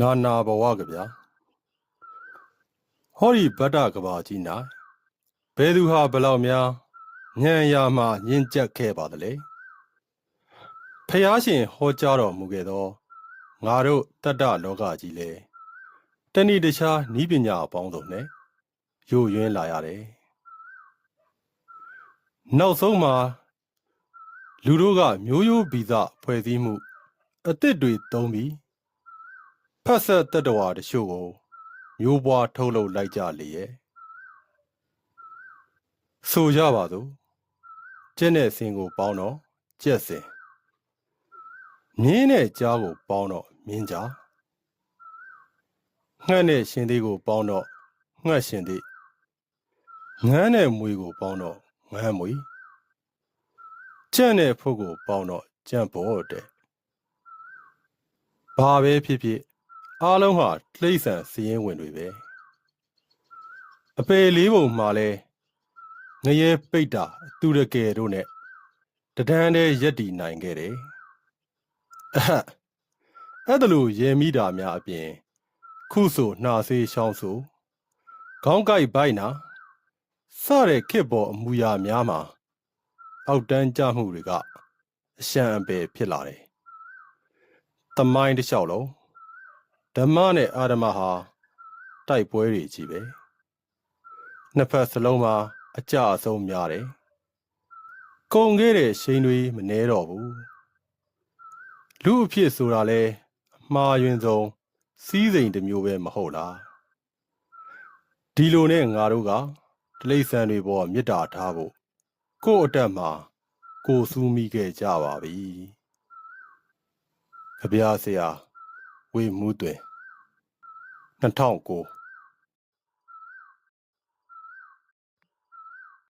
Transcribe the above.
နာနာဘဝကဗျာဟောဒီဗတ္တကဘာကြီး၌ဘယ်သူဟာဘလောက်များဉာဏ်ရာမှညင်ကြက်ခဲ့ပါသလဲဖျားရှင်ဟောကြားတော်မူခဲ့သောငါတို့တတ္တလောကကြီးလေတဏိတခြားဤပညာအပေါင်းစုံနဲ့ယိုယွင်းလာရတယ်နောက်ဆုံးမှာလူတို့ကမျိုးရိုးဗီဇဖွဲ့စည်းမှုအစ်စ်တွေသုံးပြီး ဖတ်ဆက်တတ္တဝါတချို့ကိုမျိုးပွားထုတ်လုပ်လိုက်ကြလေရဲ့ဆိုကြပါစို့ကျက်နဲ့စင်ကိုပေါင်းတော့ကျက်စင်မြင်းနဲ့ကြားကိုပေါင်းတော့မြင်းကြားငှက်နဲ့ရှင်သေးကိုပေါင်းတော့ငှက်ရှင်သေးငန်းနဲ့မွေကိုပေါင်းတော့ငန်းမွေကြက်နဲ့ဖုတ်ကိုပေါင်းတော့ကြက်ဘောတဲ့ဘာပဲဖြစ်ဖြစ် အားလုံးဟာတိရစ္ဆာန်စည်ရင်ဝင်တွေပဲအပေလေးပုံမှာလဲငရဲပိတ်တာအသူရကယ်တို့နဲ့တဒန်းတည်းရက်တီနိုင်ခဲ့တယ်အဟတ်အဲ့ဒါလိုရေမိတာများအပြင် ခုဆိုနှာဆေးရှောင်းဆိုခေါင်းကိုက်ဘိုက်နာစတဲ့ခစ်ပေါ်အမူအရာများမှာအောက်တန်းကြမှုတွေကအရှံအပယ်ဖြစ်လာတယ်တမိုင်းတစ်လျှောက်လုံး ဓမ္မနဲ့အာဓမ္မဟာတိုက်ပွဲတွေကြီးပဲနှစ်ဖက်စလုံးမှာအကြအဆုံးများတယ်ကုံခဲ့တဲ့ရှိန်တွေမနှဲတော့ဘူးလူအဖြစ်ဆိုတာလဲအမှားယွင်းဆုံးစီးစိမ်တစ်မျိုးပဲမဟုတ်လားဒီလိုနဲ့ငါတို့ကတိလိษံတွေပေါ်မေတ္တာထားဖို့ကိုယ့်အတက်မှာကိုယ်စူးမိခဲ့ကြပါပြီကြပြားဆရာ ဝေမှုတွင်2009